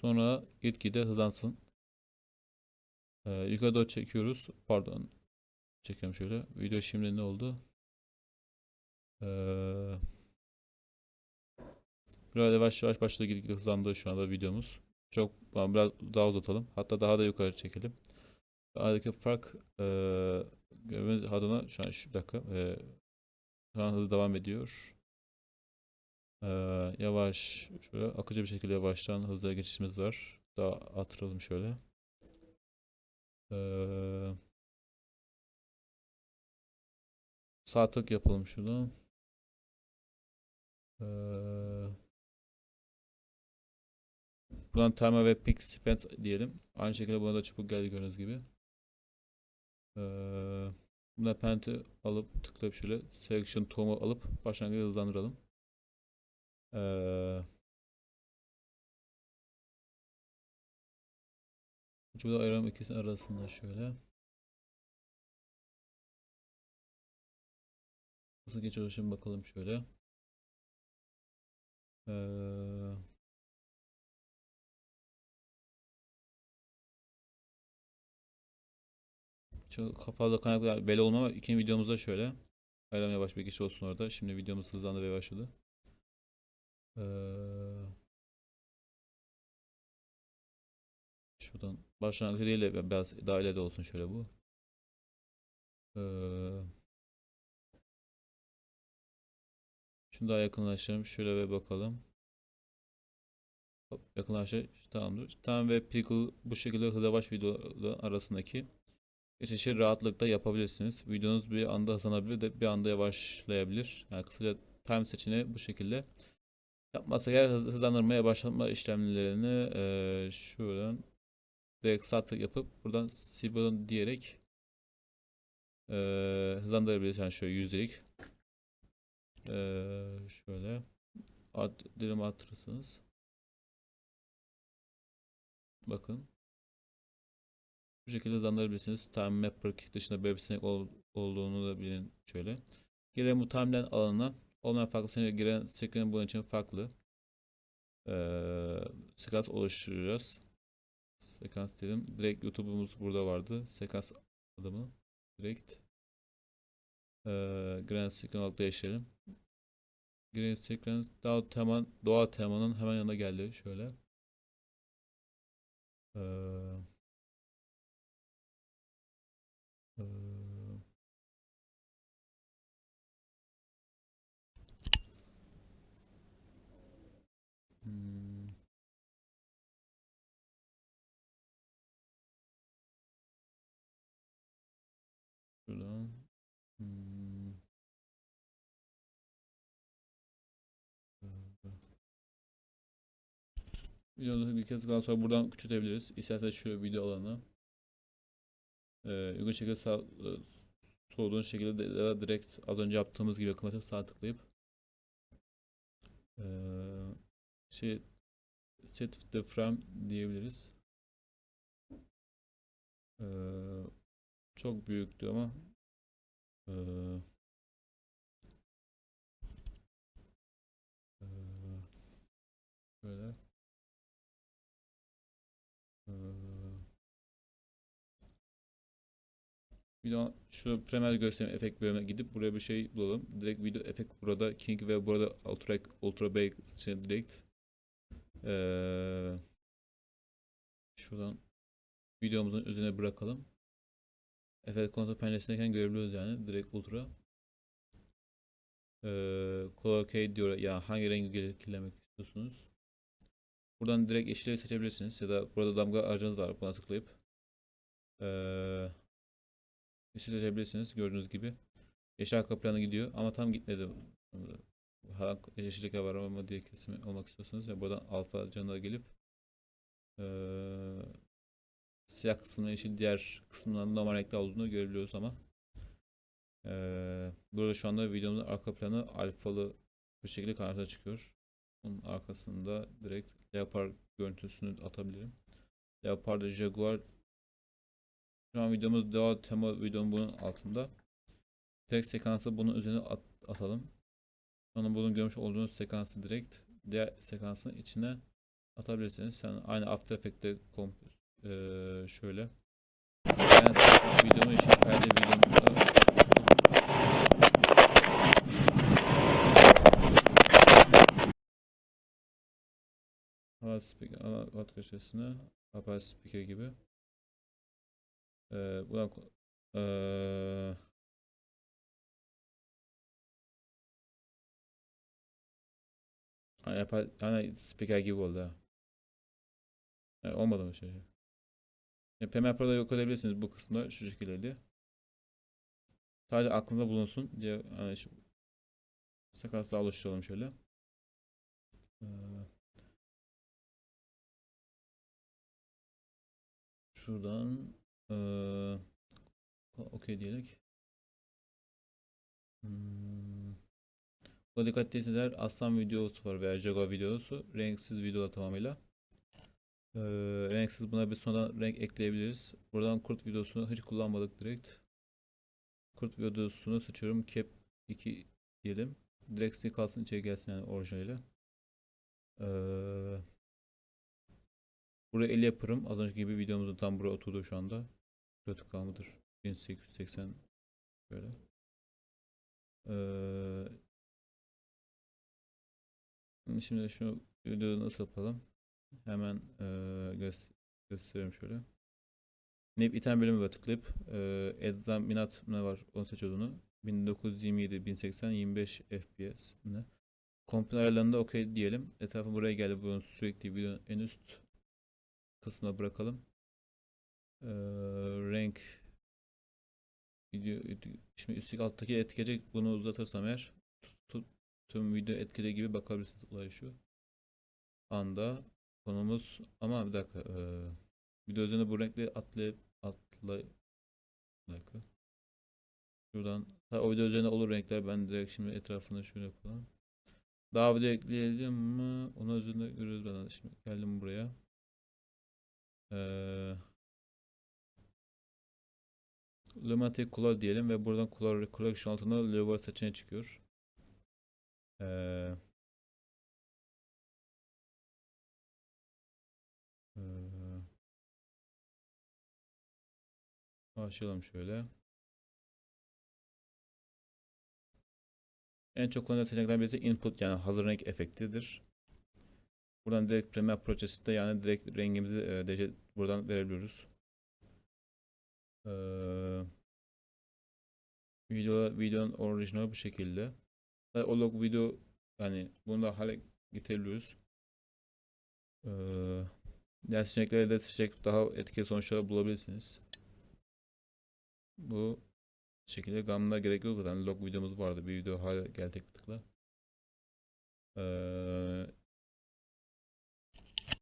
Sonra gitgide hızlansın. Ee, yukarı doğru çekiyoruz. Pardon. Çekiyorum şöyle. Video şimdi ne oldu? Ee, biraz yavaş yavaş başladı gitgide hızlandı şu anda videomuz. Çok biraz daha uzatalım. Hatta daha da yukarı çekelim. Aradaki fark eee görme adına şu an şu dakika eee şu an hızlı devam ediyor. Eee, yavaş şöyle akıcı bir şekilde yavaştan hızlıya geçişimiz var. Daha artıralım şöyle. Eee sağ tık yapalım şunu. Eee Buradan timer ve peak spend diyelim. Aynı şekilde buna da çubuk geldi gördüğünüz gibi. Ee, buna penti alıp tıklayıp şöyle selection tool'u alıp başlangıcı hızlandıralım. Ee, Şurada ayıralım ikisinin arasında şöyle. Nasıl geçiyor şimdi bakalım şöyle. Ee, Çok fazla kaynaklı belli olma ama ikinci videomuzda şöyle. Bayram yavaş bir geçiş olsun orada. Şimdi videomuz hızlandı ve başladı. Ee, şuradan başlangıç de biraz daha ileride olsun şöyle bu. Ee, şunu daha yakınlaştıralım. Şöyle ve bakalım. Hop, yakınlaştır. Tamamdır. Tamam ve Pickle bu şekilde hızlı yavaş videoların arasındaki geçişi rahatlıkla yapabilirsiniz. Videonuz bir anda hızlanabilir de bir anda yavaşlayabilir. Yani kısaca time seçeneği bu şekilde. Yapmazsak eğer hız, hızlandırmaya başlatma işlemlerini eee şuradan direkt sağ tık yapıp buradan Sibyl'ın diyerek eee hızlandırabiliriz. Yani şöyle yüzdelik eee şöyle art, dilim artırırsınız. Bakın. Bu şekilde hızlandırabilirsiniz. Time Mapper dışında böyle bir seçenek ol- olduğunu da bilin şöyle. Gelelim bu timeline alanına. Olmayan farklı seçeneğe giren screen bunun için farklı. Ee, sekans oluşturacağız. Sekans dedim. Direkt YouTube'umuz burada vardı. Sekans adımı. Direkt. Ee, Grand Screen olarak değiştirelim. Grand Screen doğa teman, doğa temanın hemen yanına geldi. Şöyle. Ee, Ee, Videoda bir kez daha sonra buradan küçültebiliriz. İsterseniz şöyle video alanı. Ee, uygun şekilde sağ, e, sorduğun şekilde de, direkt az önce yaptığımız gibi yakınlaşıp sağ tıklayıp ee, şey set the frame diyebiliriz. Ee, çok büyüktü ama ee, ee, böyle Video şu Premiere gösterim efekt bölümüne gidip buraya bir şey bulalım. Direkt video efekt burada King ve burada Ultra Ultra Bay için direkt ee, şuradan videomuzun üzerine bırakalım. Efekt kontrol penceresindeyken görebiliyoruz yani direkt Ultra. Ee, color Key diyor ya hangi rengi kirlemek istiyorsunuz. Buradan direkt yeşili seçebilirsiniz ya da burada damga aracınız var buna tıklayıp ee, Yeşil gördüğünüz gibi. Yeşil arka planı gidiyor ama tam gitmedi. Yeşillik var ama diye kesim olmak istiyorsanız ya buradan alfa canına gelip ee, siyah kısmına yeşil diğer kısmından normal renkli olduğunu görebiliyoruz ama ee, burada şu anda videonun arka planı alfalı bir şekilde karşıya çıkıyor. Onun arkasında direkt Leopard görüntüsünü atabilirim. Leopard Jaguar şu an videomuz devam tema videonun bunun altında. Tek sekansı bunun üzerine at, atalım. Sonra bunun görmüş olduğunuz sekansı direkt diğer sekansın içine atabilirsiniz. Sen aynı After Effects'te komp eee, şöyle. Ben videomu için perde videomda Hava speaker, ana speaker gibi. Ee, buna ko- eee Hani Apple, hani speaker gibi oldu ha. Yani olmadı mı şey? Ya, Premiere Pro'da yok edebilirsiniz bu kısımda şu şekildeydi. Sadece aklınızda bulunsun diye hani şu sekansla oluşturalım şöyle. Ee, şuradan ee, okey diyelim. Hmm. Dikkat etseniz aslan videosu var veya Jaguar videosu. Renksiz videolar tamamıyla. Ee, renksiz buna bir sonradan renk ekleyebiliriz. Buradan kurt videosunu hiç kullanmadık direkt. Kurt videosunu seçiyorum. Cap 2 diyelim. Direkt kalsın içeri gelsin yani orijinaliyle. Ee, buraya 50 yaparım. Az önceki gibi videomuzun tam buraya oturdu şu anda. Pratik kalmadır. 1880 böyle. Ee, şimdi şu videoyu nasıl yapalım? Hemen eee göz, göstereyim şöyle. Nip item bölümü tıklayıp eee examinat ne var onu seçiyoruz onu. 1927 1080 25 FPS ne? Komple ayarlarında okey diyelim. Etrafı buraya geldi. Bunu sürekli videonun en üst kısmına bırakalım. Eee, renk video şimdi üstteki alttaki etkileyecek bunu uzatırsam eğer tüm video etkilediği gibi bakabilirsiniz olay şu anda konumuz. Ama bir dakika eee video üzerine bu renkli atlayıp atla bir dakika. Şuradan o video üzerine olur renkler. Ben direkt şimdi etrafını şöyle yapalım daha video ekleyelim mi? Onun üzerinde görüyoruz ben şimdi geldim buraya eee Lumatic Color diyelim ve buradan Color Collection altında Lower seçeneği çıkıyor. Eee eee başlayalım şöyle. En çok kullanılan seçeneklerden birisi input yani hazır renk efektidir. Buradan direkt Premiere Pro'sunda yani direkt rengimizi e, DC buradan verebiliyoruz. Eee video videonun orijinali bu şekilde. O log video yani bunu da hale getirebiliyoruz. Eee diğer seçenekleri de seçecek daha etkili sonuçlar bulabilirsiniz. Bu şekilde gamla gerek yok zaten log videomuz vardı bir video hale geldik tıkla. Eee